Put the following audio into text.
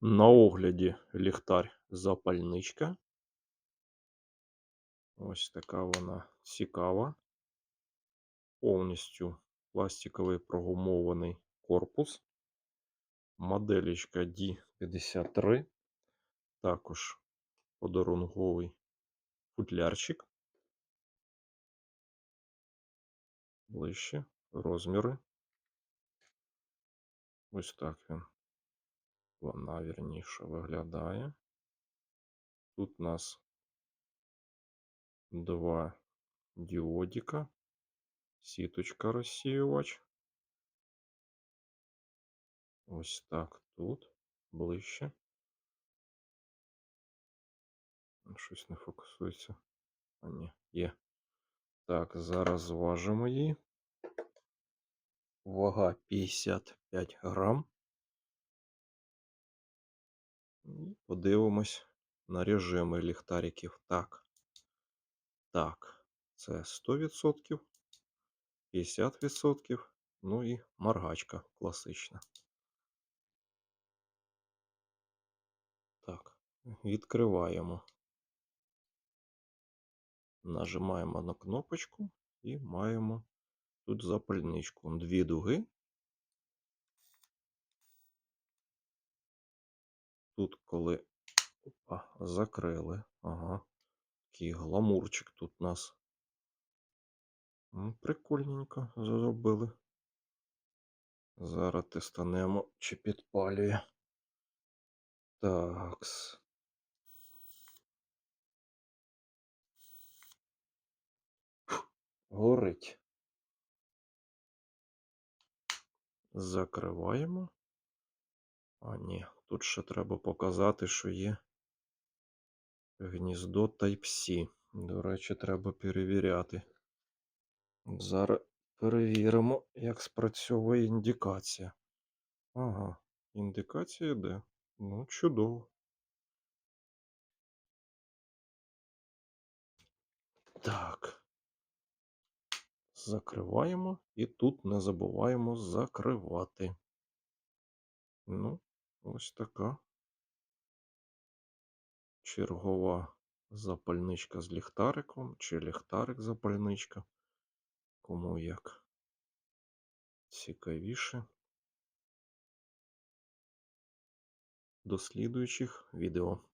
На огляді ліхтар запальничка. Ось така вона цікава. Повністю пластиковий прогумований корпус. Моделічка D53. Також подарунковий футлярчик. Ближче розміри. Ось так він. Вона вірніше виглядає. Тут у нас два діодика, сіточка розсіювач. Ось так тут ближче. Щось не фокусується. А ні, є. Так, зараз зважимо її. Вага 55 грам. Подивимось на режими ліхтариків. Так. Так, це 100%, 50%, ну і моргачка класична. Так, відкриваємо. Нажимаємо на кнопочку і маємо тут запальничку. Дві дуги. Тут коли Опа, закрили. Ага. Такий гламурчик тут у нас. Прикольненько зробили. Зараз тестанемо, чи підпалює. Такс. Горить. Закриваємо. А, ні, тут ще треба показати, що є гніздо Type-C. До речі, треба перевіряти. Зараз перевіримо, як спрацьовує індикація. Ага, індикація йде. Ну, чудово. Так. Закриваємо і тут не забуваємо закривати. Ну, ось така чергова запальничка з ліхтариком, чи ліхтарик-запальничка. Кому як цікавіше. До слідуючих відео.